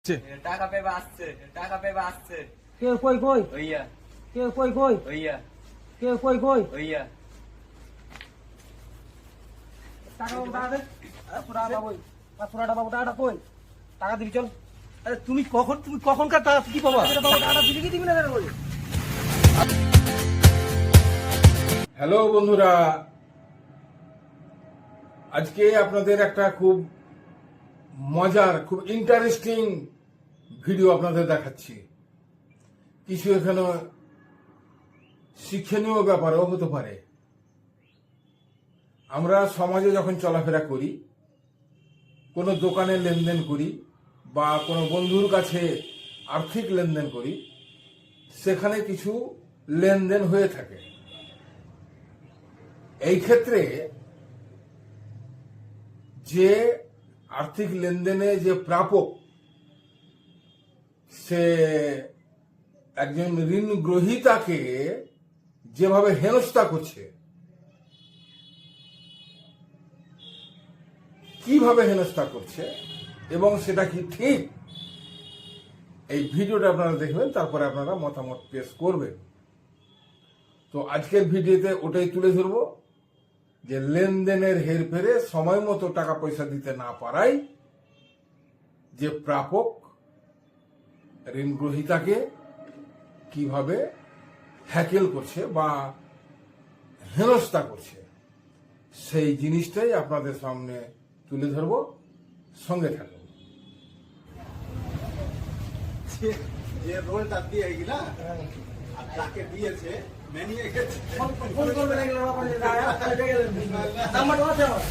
আসছে টাকা পেবে আসছে টাকা পেবে আসছে। কে কই কই? ওইয়া কে কই কই? ওইয়া কে কই কই? ওইয়া টাকা বাবু টাকা দে। আরে পুরাটা পুরাটা বাবু টাকাটা কই? টাকা দিবি চল। আরে তুমি কখন তুমি কখনকার টাকা কি পাবা? আরে বাবু দিবি কি দিবি না হ্যালো বন্ধুরা আজকে আপনাদের একটা খুব মজার, খুব ইন্টারেস্টিং ভিডিও আপনাদের দেখাচ্ছি। কিছু এখানে শিক্ষণীয় ব্যাপারও হতে পারে। আমরা সমাজে যখন চলাফেরা করি, কোনো দোকানে লেনদেন করি বা কোনো বন্ধুর কাছে আর্থিক লেনদেন করি, সেখানে কিছু লেনদেন হয়ে থাকে। এই ক্ষেত্রে যে আর্থিক লেনদেনে যে প্রাপক, সে একজন ঋণ গ্রহীতাকে যেভাবে হেনস্থা করছে, কীভাবে হেনস্থা করছে এবং সেটা কি ঠিক, এই ভিডিওটা আপনারা দেখবেন, তারপরে আপনারা মতামত পেশ করবেন। তো আজকের ভিডিওতে ওটাই তুলে ধরবো। যে লেনদেনের হেরফেরে সময় মতো টাকা পয়সা দিতে না পারাই যে প্রাপক ঋণ গ্রহীতাকে কীভাবে হ্যাকেল করছে বা হেনস্থা করছে সেই জিনিসটাই আপনাদের সামনে তুলে ধরবো। সঙ্গে থাকুন। যে- যে রোলটা দিয়ে গেলা? আর তাকে দিয়েছে মেনিয়ে গেছে। ফোন করবে না এগুলো বাবা নাম্বারটা আছে আমার।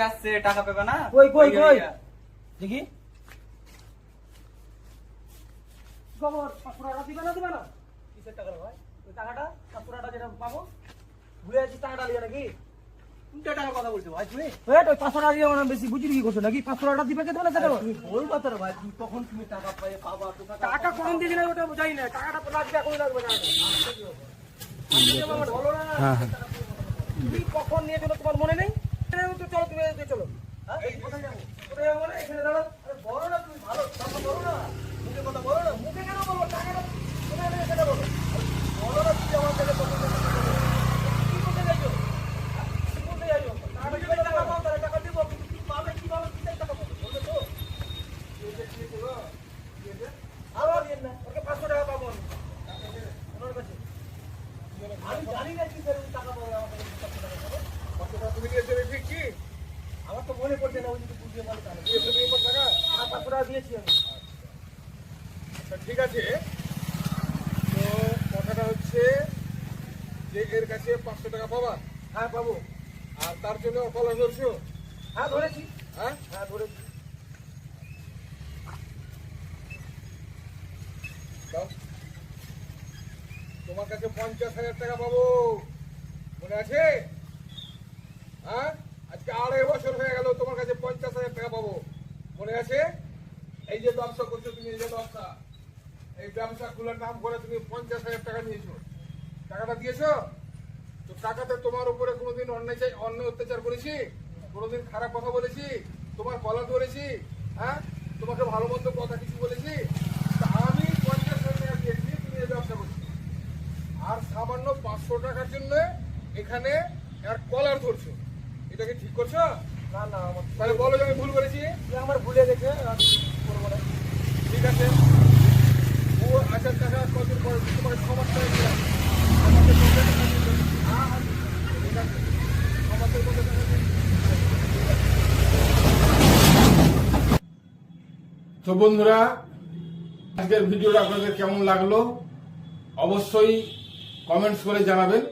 ওইয়া আসছে টাকা পেবে না? কই, কই, কই? দেখি। খবর পুরাটা দিবে না দিবে না? কিসের টাকা ভাই? ওই টাকাটা পুরাটা যেটা পাবো? ভুলে আছিস টাকাটা লিয়ে নাকি? কথা বলছো ভাই তুমি ওই পাঁচশো টাকা দিয়ে বেশি বুঝি কি করছ নাকি? পাঁচশো টাকা দিবে কে না সেটা তুমি বলবা তো ভাই তুমি কখন তুমি টাকা পাবা তো টাকা টাকা কখন দিয়েছি না ওটা বুঝাই না টাকাটা তো লাগবে এখন লাগবে না বলো না তুমি কখন নিয়ে চলো তোমার মনে নেই? এখানে চলো তুমি এদিকে চলো হ্যাঁ? কোথায় যাব? কোথায় যাব মানে? এখানে দাঁড়াও। আরে বলো না তুমি ভালো, কথা বলো না। মুখে কথা বলো না। মুখে কেন বলব? টাকাটা কোথায় নেবে সেটা বলো। আরে বলো না তুমি আমার কাছে কত কি করতে? হ্যাঁ? কি করতে চাইছো? টাকাটা টাকা পাও? তাহলে টাকা দিবো। কিন্তু কি পাবে? কীভাবে? কিসের টাকা পাবে? বলবে তো? আবার দিন না। ওকে 500 টাকা পাবো আমি। ওনার কাছে। আমি জানি না কি করে টাকা পাবে আমার কাছে 500 টাকা পাবে। কত টাকা তুমি দিয়েছ ঠিক কি আমার তো মনে পড়ছে না ওই যদি বুঝিয়ে বলে তাহলে দিয়েছ তুমি টাকা আর পাঁচশো টাকা দিয়েছি আমি। আচ্ছা, ঠিক আছে। তো কথাটা হচ্ছে যে এর কাছে পাঁচশো টাকা পাবা? হ্যাঁ পাবো। আর তার জন্য কলা ধরছো? হ্যাঁ ধরেছি। হ্যাঁ? হ্যাঁ ধরেছি। তোমার কাছে পঞ্চাশ হাজার টাকা পাবো। মনে আছে? হ্যাঁ? আজকে আড়াই বছর হয়ে গেল তোমার কাছে পঞ্চাশ হাজার টাকা পাবো। মনে আছে? এই যে ব্যবসা করছ তুমি, এই যে ব্যবসা। এই ব্যবসা খোলার নাম করে তুমি পঞ্চাশ হাজার টাকা নিয়েছো। টাকাটা দিয়েছ? তো টাকাতে তোমার উপরে কোনোদিন অন্যায় চাই অন্যায় অত্যাচার করেছি? কোনোদিন খারাপ কথা বলেছি? তোমার কলা ধরেছি? হ্যাঁ? তোমাকে ভালো মন্দ কথা কিছু বলেছি? আমি পঞ্চাশ হাজার টাকা দিয়েছি তুমি এই ব্যবসা করছ। আর সামান্য পাঁচশো টাকার জন্য এখানে আর কলার ধরছো। এটাকে ঠিক করছ? না না আমার তাহলে বলো যে আমি ভুল করেছি। এ আমার ভুলে গেছে করব না। ঠিক আছে। ও টাকা কত আমাকে? হ্যাঁ, হ্যাঁ, ঠিক আছে। কত তো বন্ধুরা আজকের ভিডিওটা আপনাদের কেমন লাগল? অবশ্যই কমেন্টস করে জানাবেন।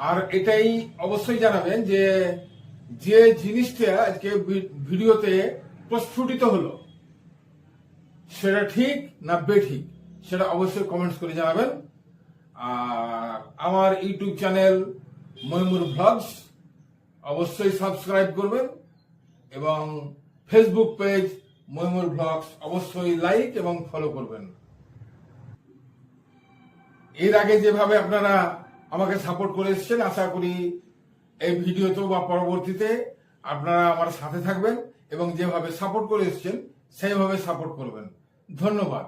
আর এটাই অবশ্যই জানাবেন যে যে জিনিসটা আজকে ভিডিওতে প্রস্ফুটিত হলো, সেটা ঠিক না বেঠিক, সেটা অবশ্যই কমেন্টস করে জানাবেন। আর আমার ইউটিউব চ্যানেল ময়মুর ভ্লগস অবশ্যই সাবস্ক্রাইব করবেন এবং ফেসবুক পেজ ময়মুর ভ্লগস অবশ্যই লাইক এবং ফলো করবেন। এর আগে যেভাবে আপনারা আমাকে সাপোর্ট করে এসছেন। আশা করি এই ভিডিওতেও বা পরবর্তীতে আপনারা আমার সাথে থাকবেন এবং যেভাবে সাপোর্ট করে এসছেন, সেইভাবে সাপোর্ট করবেন। ধন্যবাদ।